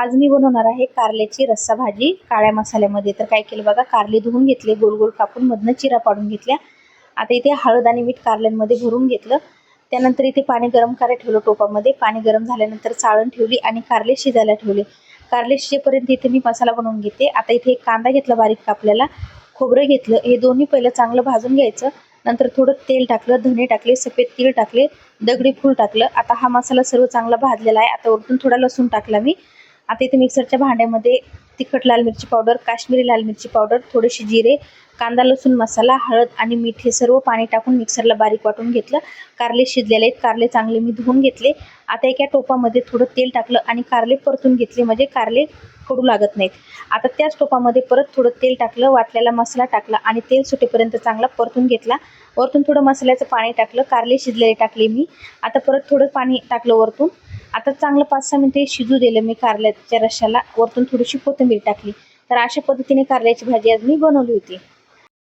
आज मी बनवणार आहे कारल्याची रस्सा भाजी. काळ्या मसाल्यामध्ये तर काय केलं बघा कारले धुवून घेतले गोल गोल कापून मधनं चिरा पाडून घेतल्या. आता इथे हळद आणि मीठ कारल्यांमध्ये भरून घेतलं. त्यानंतर इथे पाणी गरम करायला ठेवलं टोपामध्ये. पाणी गरम झाल्यानंतर चाळण ठेवली आणि कारले शिजायला ठेवले. कारले शिजेपर्यंत इथे मी मसाला बनवून घेते. आता इथे एक कांदा घेतला बारीक कापलेला. खोबरं घेतलं. हे दोन्ही पहिलं चांगलं भाजून घ्यायचं. नंतर थोडं तेल टाकलं धने टाकले सफेद तीळ टाकले दगडी फूल टाकलं. आता हा मसाला सर्व चांगला भाजलेला आहे. आता वरतून थोडा लसूण टाकला मी. आता इथे मिक्सरच्या भांड्यामध्ये तिखट लाल मिरची पावडर काश्मीरी लाल मिरची पावडर थोडेसे जिरे कांदा लसूण मसाला हळद आणि मीठ हे सर्व पाणी टाकून मिक्सरला बारीक वाटून घेतलं. कारले शिजलेले आहेत. कारले चांगले मी धुवून घेतले. आता एका टोपामध्ये थोडं तेल टाकलं आणि कारले परतून घेतले. म्हणजे कारले कडू लागत नाहीत. आता त्याच टोपामध्ये परत थोडं तेल टाकलं वाटलेला मसाला टाकला आणि तेल सुटेपर्यंत चांगला परतून घेतला. वरतून थोडं मसाल्याचं पाणी टाकलं. कारले शिजलेले टाकले मी. आता परत थोडं पाणी टाकलं वरतून. आता चांगलं पाच सहा मिनटं शिजू दिलं मी कारल्याच्या रश्याला वरतून थोडीशी कोथिंबीर टाकली. तर अशा पद्धतीने कारल्याची भाजी आज मी बनवली होती.